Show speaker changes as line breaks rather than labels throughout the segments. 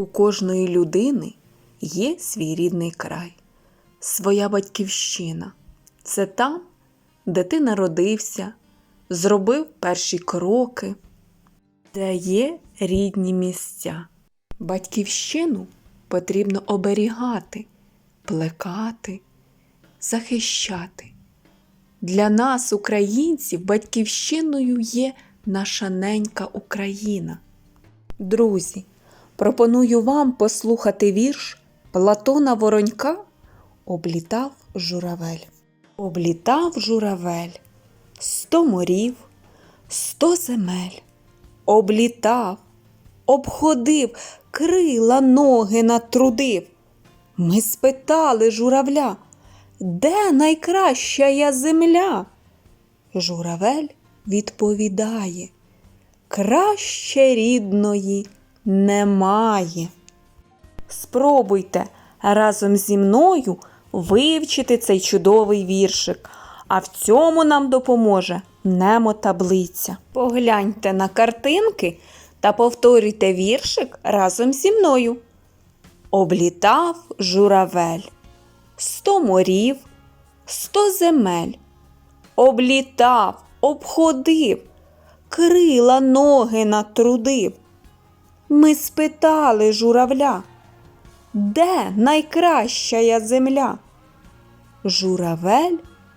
У кожної людини є свій рідний край, своя батьківщина. Це там, де ти народився, зробив перші кроки, де є рідні місця. Батьківщину потрібно оберігати, плекати, захищати. Для нас, українців, батьківщиною є наша ненька Україна. Друзі, пропоную вам послухати вірш Платона Воронька Облітав журавель. Облітав журавель сто морів, сто земель. Облітав, обходив, крила ноги натрудив. Ми спитали журавля, де найкраща земля? Журавель відповідає, краще рідної немає. Спробуйте разом зі мною вивчити цей чудовий віршик, а в цьому нам допоможе немотаблиця. Погляньте на картинки та повторюйте віршик разом зі мною. Облітав журавель, сто морів, сто земель. Облітав, обходив, крила ноги натрудив. Ми спитали журавля, де найкраща земля? Журавель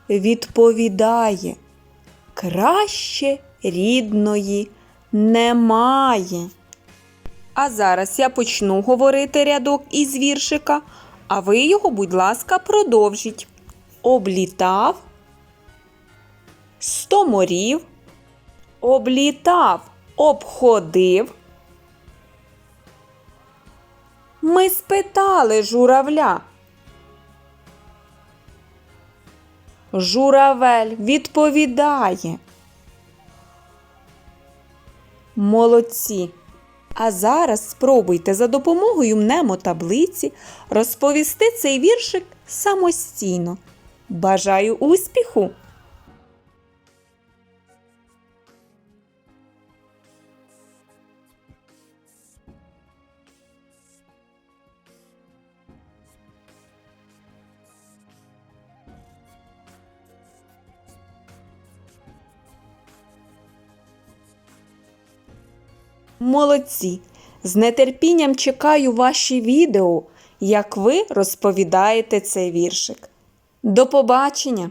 відповідає, краще рідної немає. А зараз я почну говорити рядок із віршика, а ви його, будь ласка, продовжіть. Облітав, сто морів, облітав, обходив. Ми спитали журавля. Журавель відповідає. Молодці. А зараз спробуйте за допомогою мнемотаблиці розповісти цей віршик самостійно. Бажаю успіху! Молодці! З нетерпінням чекаю ваші відео, як ви розповідаєте цей віршик. До побачення!